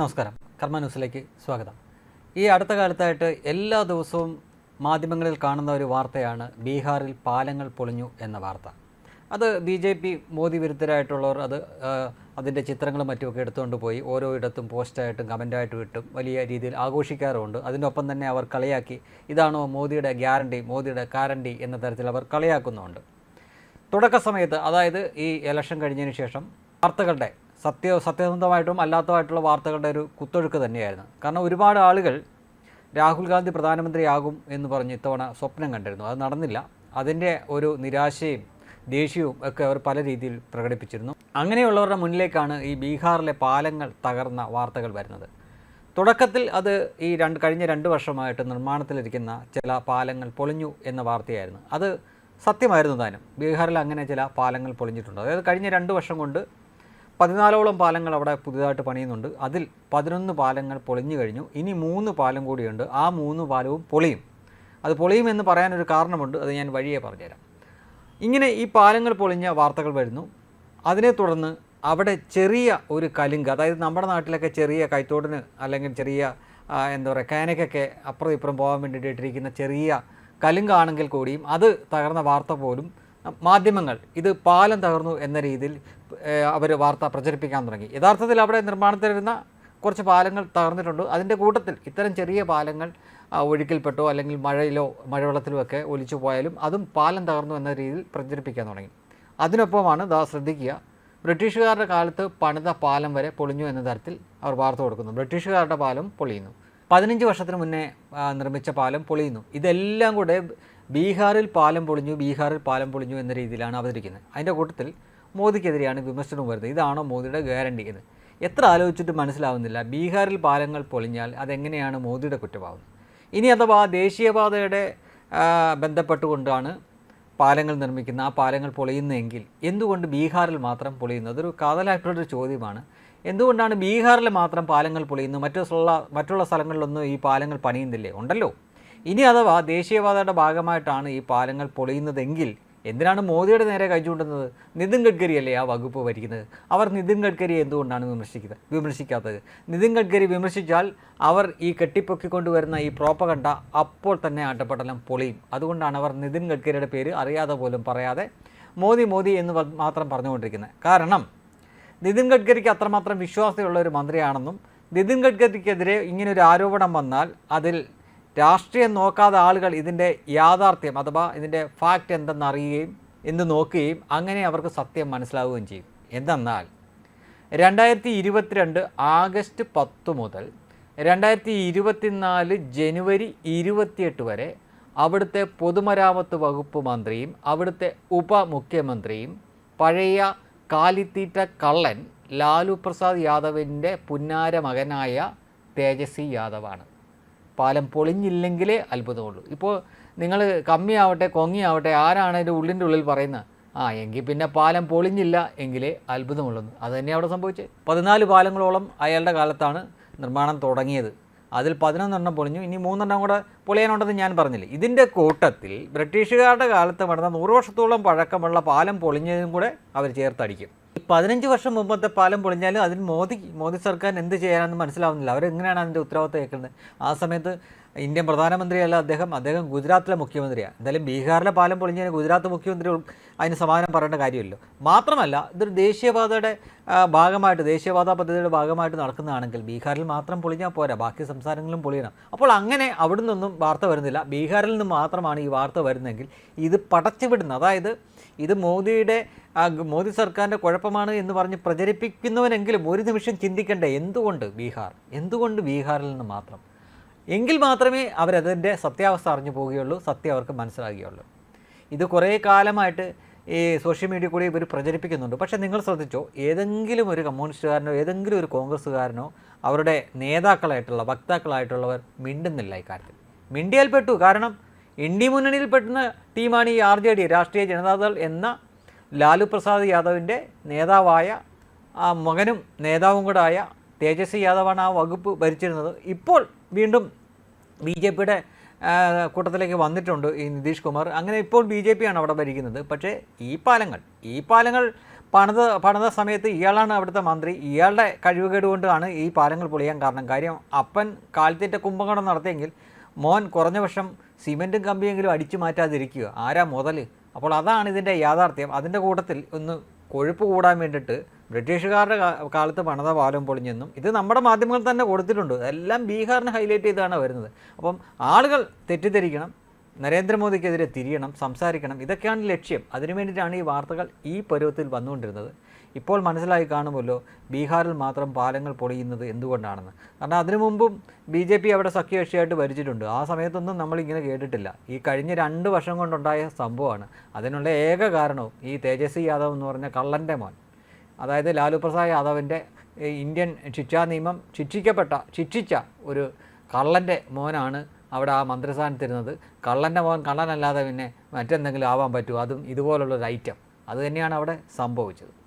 നമസ്കാരം. കർമ്മ ന്യൂസിലേക്ക് സ്വാഗതം. ഈ അടുത്ത കാലത്തായിട്ട് എല്ലാ ദിവസവും മാധ്യമങ്ങളിൽ കാണുന്ന ഒരു വാർത്തയാണ് ബീഹാറിൽ പാലങ്ങൾ പൊളിഞ്ഞു എന്ന വാർത്ത. അത് ബി ജെ പി മോദി വിരുദ്ധരായിട്ടുള്ളവർ അത് അതിന്റെ ചിത്രങ്ങളും മറ്റുമൊക്കെ എടുത്തുകൊണ്ട് പോയി ഓരോ ഇടത്തും പോസ്റ്റായിട്ടും കമന്റായിട്ടും ഇട്ടും വലിയ രീതിയിൽ ആഘോഷിക്കാറുമുണ്ട്. അതിനൊപ്പം തന്നെ അവർ കളിയാക്കി ഇതാണോ മോദിയുടെ ഗ്യാരണ്ടി മോദിയുടെ കാരണ്ടി എന്ന തരത്തിൽ അവർ കളിയാക്കുന്നുണ്ട് തുടക്ക സമയത്ത് അതായത് ഈ ഇലക്ഷൻ കഴിഞ്ഞതിന് ശേഷം വാർത്തകളുടെ സത്യ സത്യസന്ധമായിട്ടും അല്ലാത്തതായിട്ടുള്ള വാർത്തകളുടെ ഒരു കുത്തൊഴുക്ക് തന്നെയായിരുന്നു. കാരണം ഒരുപാട് ആളുകൾ രാഹുൽ ഗാന്ധി പ്രധാനമന്ത്രിയാകും എന്ന് പറഞ്ഞ് ഇത്തവണ സ്വപ്നം കണ്ടിരുന്നു. അത് നടന്നില്ല. അതിന്റെ ഒരു നിരാശയും ദേഷ്യവും ഒക്കെ അവർ പല രീതിയിൽ പ്രകടിപ്പിച്ചിരുന്നു. അങ്ങനെയുള്ളവരുടെ മുന്നിലേക്കാണ് ഈ ബീഹാറിലെ പാലങ്ങൾ തകർന്ന വാർത്തകൾ വരുന്നത്. തുടക്കത്തിൽ അത് ഈ രണ്ട് കഴിഞ്ഞ രണ്ട് വർഷമായിട്ട് നിർമ്മാണത്തിലിരിക്കുന്ന ചില പാലങ്ങൾ പൊളിഞ്ഞു എന്ന വാർത്തയായിരുന്നു. അത് സത്യമായിരുന്നു താനും. ബീഹാറിൽ അങ്ങനെ ചില പാലങ്ങൾ പൊളിഞ്ഞിട്ടുണ്ട്. അതായത് കഴിഞ്ഞ രണ്ട് വർഷം കൊണ്ട് പതിനാലോളം പാലങ്ങൾ അവിടെ പുതിയതായിട്ട് പണിയുന്നുണ്ട്. അതിൽ പതിനൊന്ന് പാലങ്ങൾ പൊളിഞ്ഞു കഴിഞ്ഞു. ഇനി മൂന്ന് പാലം കൂടിയുണ്ട്. ആ മൂന്ന് പാലവും പൊളിയും. അത് പൊളിയുമെന്ന് പറയാനൊരു കാരണമുണ്ട്. അത് ഞാൻ വഴിയെ പറഞ്ഞുതരാം. ഇങ്ങനെ ഈ പാലങ്ങൾ പൊളിഞ്ഞ വാർത്തകൾ വരുന്നു. അതിനെ തുടർന്ന് അവിടെ ചെറിയ ഒരു കലുങ്ക് അതായത് നമ്മുടെ നാട്ടിലൊക്കെ ചെറിയ കൈത്തോടിന് അല്ലെങ്കിൽ ചെറിയ എന്താ പറയുക കാനക്കൊക്കെ അപ്പുറം ഇപ്പുറം പോകാൻ വേണ്ടിയിട്ട് ഇട്ടിരിക്കുന്ന ചെറിയ കലുങ്കാണെങ്കിൽ കൂടിയും അത് തകർന്ന വാർത്ത പോലും മാധ്യമങ്ങൾ ഇത് പാലം തകർന്നു എന്ന രീതിയിൽ അവർ വാർത്ത പ്രചരിപ്പിക്കാൻ തുടങ്ങി. യഥാർത്ഥത്തിൽ അവിടെ നിർമ്മാണത്തിലിരുന്ന കുറച്ച് പാലങ്ങൾ തകർന്നിട്ടുണ്ട്. അതിന്റെ കൂട്ടത്തിൽ ഇത്തരം ചെറിയ പാലങ്ങൾ ഒഴുക്കിൽപ്പെട്ടോ അല്ലെങ്കിൽ മഴയിലോ മഴവെള്ളത്തിലോ ഒക്കെ ഒലിച്ചു പോയാലും അതും പാലം തകർന്നു എന്ന രീതിയിൽ പ്രചരിപ്പിക്കാൻ തുടങ്ങി. അതിനൊപ്പമാണ് ദാ ശ്രദ്ധിക്കുക ബ്രിട്ടീഷുകാരുടെ കാലത്ത് പണിത പാലം വരെ പൊളിഞ്ഞു എന്ന തരത്തിൽ അവർ വാർത്ത കൊടുക്കുന്നു. ബ്രിട്ടീഷുകാരുടെ പാലം പൊളിയുന്നു. പതിനഞ്ച് വർഷത്തിന് മുന്നേ നിർമ്മിച്ച പാലം പൊളിയുന്നു. ഇതെല്ലാം കൂടെ ബീഹാറിൽ പാലം പൊളിഞ്ഞു ബീഹാറിൽ പാലം പൊളിഞ്ഞു എന്ന രീതിയിലാണ് അവതരിക്കുന്നത്. അതിന്റെ കൂട്ടത്തിൽ മോദിക്കെതിരെയാണ് വിമർശനം വരുന്നത്. ഇതാണോ മോദിയുടെ ഗ്യാരണ്ടി എന്ന്. എത്ര ആലോചിച്ചിട്ട് മനസ്സിലാവുന്നില്ല. ബീഹാറിൽ പാലങ്ങൾ പൊളിഞ്ഞാൽ അതെങ്ങനെയാണ് മോദിയുടെ കുറ്റമാവുന്നത്? ഇനി അഥവാ ദേശീയപാതയുടെ ബന്ധപ്പെട്ടുകൊണ്ടാണ് പാലങ്ങൾ നിർമ്മിക്കുന്ന ആ പാലങ്ങൾ പൊളിയുന്നതെങ്കിൽ എന്തുകൊണ്ട് ബീഹാറിൽ മാത്രം പൊളിയുന്നത്? അതൊരു കാതലായിട്ടുള്ളൊരു ചോദ്യമാണ്. എന്തുകൊണ്ടാണ് ബീഹാറിൽ മാത്രം പാലങ്ങൾ പൊളിയുന്നത്? മറ്റുള്ള മറ്റുള്ള സ്ഥലങ്ങളിലൊന്നും ഈ പാലങ്ങൾ പണിയുന്നില്ലേ? ഉണ്ടല്ലോ. ഇനി അഥവാ ദേശീയപാതയുടെ ഭാഗമായിട്ടാണ് ഈ പാലങ്ങൾ പൊളിയുന്നതെങ്കിൽ എന്തിനാണ് മോദിയുടെ നേരെ കഴിച്ചുകൊണ്ടുന്നത് നിതിൻ ഗഡ്കരി അല്ലേ ആ വകുപ്പ് ഭരിക്കുന്നത്? അവർ നിതിൻ ഗഡ്കരി എന്തുകൊണ്ടാണ് വിമർശിക്കുന്നത്? വിമർശിക്കാത്തത്? നിതിൻ ഗഡ്കരി വിമർശിച്ചാൽ അവർ ഈ കെട്ടിപ്പൊക്കിക്കൊണ്ടുവരുന്ന ഈ പ്രോപ്പകണ്ട അപ്പോൾ തന്നെ ആട്ടപ്പെട്ടെല്ലാം പൊളിയും. അതുകൊണ്ടാണ് അവർ നിതിൻ ഗഡ്കരിയുടെ പേര് അറിയാതെ പോലും പറയാതെ മോദി മോദി എന്ന് മാത്രം പറഞ്ഞുകൊണ്ടിരിക്കുന്നത്. കാരണം നിതിൻ ഗഡ്കരിക്ക് അത്രമാത്രം വിശ്വാസമുള്ള ഒരു മന്ത്രിയാണെന്നും നിതിൻ ഗഡ്കരിക്കെതിരെ ഇങ്ങനൊരു ആരോപണം വന്നാൽ അതിൽ രാഷ്ട്രീയം നോക്കാതെ ആളുകൾ ഇതിന്റെ യാഥാർത്ഥ്യം അഥവാ ഇതിന്റെ ഫാക്റ്റ് എന്തെന്ന് അറിയുകയും എന്ന് നോക്കുകയും അങ്ങനെ അവർക്ക് സത്യം മനസ്സിലാവുകയും ചെയ്യും. എന്തെന്നാൽ രണ്ടായിരത്തി ഇരുപത്തിരണ്ട് ആഗസ്റ്റ് പത്ത് മുതൽ രണ്ടായിരത്തി ഇരുപത്തിനാല് ജനുവരി ഇരുപത്തിയെട്ട് വരെ അവിടുത്തെ പൊതുമരാമത്ത് വകുപ്പ് മന്ത്രിയും അവിടുത്തെ ഉപമുഖ്യമന്ത്രിയും പഴയ കാലിത്തീറ്റ കള്ളൻ ലാലു പ്രസാദ് യാദവിന്റെ പുന്നാര മകനായ തേജസ്വി യാദവാണ്. പാലം പൊളിഞ്ഞില്ലെങ്കിലേ അത്ഭുതമുള്ളൂ. ഇപ്പോൾ നിങ്ങൾ കമ്മിയാവട്ടെ കൊങ്ങിയാവട്ടെ ആരാണ് അതിന്റെ ഉള്ളിന്റെ ഉള്ളിൽ പറയുന്നത് ആ എങ്കിൽ പിന്നെ പാലം പൊളിഞ്ഞില്ല എങ്കിലേ അത്ഭുതമുള്ളൂ. അത് തന്നെ അവിടെ സംഭവിച്ചത് പതിനാല് പാലങ്ങളോളം അയാളുടെ കാലത്താണ് നിർമ്മാണം തുടങ്ങിയത്. അതിൽ പതിനൊന്നെണ്ണം പൊളിഞ്ഞു. ഇനി മൂന്നെണ്ണം കൂടെ പൊളിയാനുണ്ടെന്ന് ഞാൻ പറഞ്ഞില്ല. ഇതിന്റെ കൂട്ടത്തിൽ ബ്രിട്ടീഷുകാരുടെ കാലത്ത് നടന്ന നൂറ് വർഷത്തോളം പഴക്കമുള്ള പാലം പൊളിഞ്ഞതും കൂടെ അവർ ചേർത്തടിക്കും. പതിനഞ്ച് വർഷം മുമ്പത്തെ പാലം പൊളിഞ്ഞാലും അതിന് മോദി മോദി സർക്കാരിന് എന്ത് ചെയ്യാനെന്ന് മനസ്സിലാവുന്നില്ല. അവരെങ്ങനെയാണ് അതിന്റെ ഉത്തരവാദിത്തം ഏൽക്കുന്നത് ആ സമയത്ത് ഇന്ത്യൻ പ്രധാനമന്ത്രിയല്ല അദ്ദേഹം അദ്ദേഹം ഗുജറാത്തിലെ മുഖ്യമന്ത്രിയാണ്. എന്തായാലും ബീഹാറിലെ പാലം പൊളിഞ്ഞതിന് ഗുജറാത്ത് മുഖ്യമന്ത്രി അതിന് സമാധാനം പറയേണ്ട കാര്യമില്ലല്ലോ. മാത്രമല്ല ഇതൊരു ദേശീയപാതയുടെ ഭാഗമായിട്ട് ദേശീയപാത പദ്ധതിയുടെ ഭാഗമായിട്ട് നടക്കുന്നതാണെങ്കിൽ ബീഹാറിൽ മാത്രം പൊളിഞ്ഞാൽ പോരാ ബാക്കി സംസ്ഥാനങ്ങളിലും പൊളിയണം. അപ്പോൾ അങ്ങനെ അവിടെ നിന്നൊന്നും വാർത്ത വരുന്നില്ല. ബീഹാറിൽ നിന്ന് മാത്രമാണ് ഈ വാർത്ത വരുന്നതെങ്കിൽ ഇത് പടച്ചുവിടുന്ന അതായത് ഇത് മോദിയുടെ മോദി സർക്കാരിന്റെ കുഴപ്പമാണ് എന്ന് പറഞ്ഞ് പ്രചരിപ്പിക്കുന്നവനെങ്കിലും ഒരു നിമിഷം ചിന്തിക്കണ്ടേ? എന്തുകൊണ്ട് ബീഹാർ? എന്തുകൊണ്ട് ബീഹാറിൽ നിന്ന് മാത്രം? എങ്കിൽ മാത്രമേ അവരതിന്റെ സത്യാവസ്ഥ അറിഞ്ഞു പോവുകയുള്ളൂ സത്യം അവർക്ക് മനസ്സിലാകുകയുള്ളൂ ഇത് കുറേ കാലമായിട്ട് ഈ സോഷ്യൽ മീഡിയ കൂടി ഇവർ പ്രചരിപ്പിക്കുന്നുണ്ട്. പക്ഷേ നിങ്ങൾ ശ്രദ്ധിച്ചോ ഏതെങ്കിലും ഒരു കമ്മ്യൂണിസ്റ്റുകാരനോ ഏതെങ്കിലും ഒരു കോൺഗ്രസ്സുകാരനോ അവരുടെ നേതാക്കളായിട്ടുള്ള വക്താക്കളായിട്ടുള്ളവർ മിണ്ടുന്നില്ല ഇക്കാര്യത്തിൽ. മിണ്ടിയാൽ പെട്ടു. കാരണം ഇന്ത്യ മുന്നണിയിൽ പെട്ടുന്ന ടീമാണ് ഈ ആർ ജെ ഡി രാഷ്ട്രീയ ജനതാദൾ എന്ന ലാലു പ്രസാദ് യാദവിന്റെ നേതാവായ ആ മകനും നേതാവും കൂടെ ആയ തേജസ്വി യാദവാണ് ആ വകുപ്പ് ഭരിച്ചിരുന്നത്. ഇപ്പോൾ വീണ്ടും ബി ജെ പിയുടെ കൂട്ടത്തിലേക്ക് വന്നിട്ടുണ്ട് ഈ നിതീഷ് കുമാർ. അങ്ങനെ ഇപ്പോൾ ബി ജെ പിയാണ് അവിടെ ഭരിക്കുന്നത്. പക്ഷേ ഈ പാലങ്ങൾ ഈ പാലങ്ങൾ പണിത പണിത സമയത്ത് ഇയാളാണ് അവിടുത്തെ മന്ത്രി. ഇയാളുടെ കഴിവുകേട് കൊണ്ടാണ് ഈ പാലങ്ങൾ പൊളിയാൻ കാരണം. കാര്യം അപ്പൻ കാലത്തേറ്റ കുംഭകോണം നടത്തിയെങ്കിൽ മോൻ കുറഞ്ഞ വർഷം സിമെന്റും കമ്പിയെങ്കിലും അടിച്ചു മാറ്റാതിരിക്കുക. ആരാ മുതൽ അപ്പോൾ അതാണ് ഇതിന്റെ യാഥാർത്ഥ്യം. അതിന്റെ കൂട്ടത്തിൽ ഒന്ന് കൊഴുപ്പ് കൂടാൻ വേണ്ടിയിട്ട് ബ്രിട്ടീഷുകാരുടെ കാലത്ത് പണിത പാലം പൊളിഞ്ഞെന്നും ഇത് നമ്മുടെ മാധ്യമങ്ങൾ തന്നെ കൊടുത്തിട്ടുണ്ട്. എല്ലാം ബീഹാറിന് ഹൈലൈറ്റ് ചെയ്താണ് വരുന്നത്. അപ്പം ആളുകൾ തെറ്റിദ്ധരിക്കണം നരേന്ദ്രമോദിക്കെതിരെ തിരിയണം സംസാരിക്കണം ഇതൊക്കെയാണ് ലക്ഷ്യം. അതിനു വേണ്ടിയിട്ടാണ് ഈ വാർത്തകൾ ഈ പരുവത്തിൽ വന്നുകൊണ്ടിരുന്നത്. ഇപ്പോൾ മനസ്സിലായി കാണുമല്ലോ ബീഹാറിൽ മാത്രം പാലങ്ങൾ പൊളിയുന്നത് എന്തുകൊണ്ടാണെന്ന്. കാരണം അതിനു മുമ്പും ബി ജെ പി അവിടെ സഖ്യകക്ഷിയായിട്ട് ഭരിച്ചിട്ടുണ്ട്. ആ സമയത്തൊന്നും നമ്മളിങ്ങനെ കേട്ടിട്ടില്ല. ഈ കഴിഞ്ഞ രണ്ട് വർഷം കൊണ്ടുണ്ടായ സംഭവമാണ്. അതിനുള്ള ഏക കാരണവും ഈ തേജസ്വി യാദവ് എന്ന് പറഞ്ഞ കള്ളന്റെ മോൻ. അതായത് ലാലു പ്രസാദ് യാദവിന്റെ ഇന്ത്യൻ ശിക്ഷാ നിയമം ശിക്ഷിക്കപ്പെട്ട ശിക്ഷിച്ച ഒരു കള്ളന്റെ മോനാണ് അവിടെ ആ മന്ത്രിസ്ഥാനത്തിരുന്നത്. കള്ളന്റെ മോൻ കള്ളനല്ലാതെ പിന്നെ മറ്റെന്തെങ്കിലും ആവാൻ പറ്റുമോ? അതും ഇതുപോലുള്ളൊരു ഐറ്റം അതുതന്നെയാണ് അവിടെ സംഭവിച്ചത്.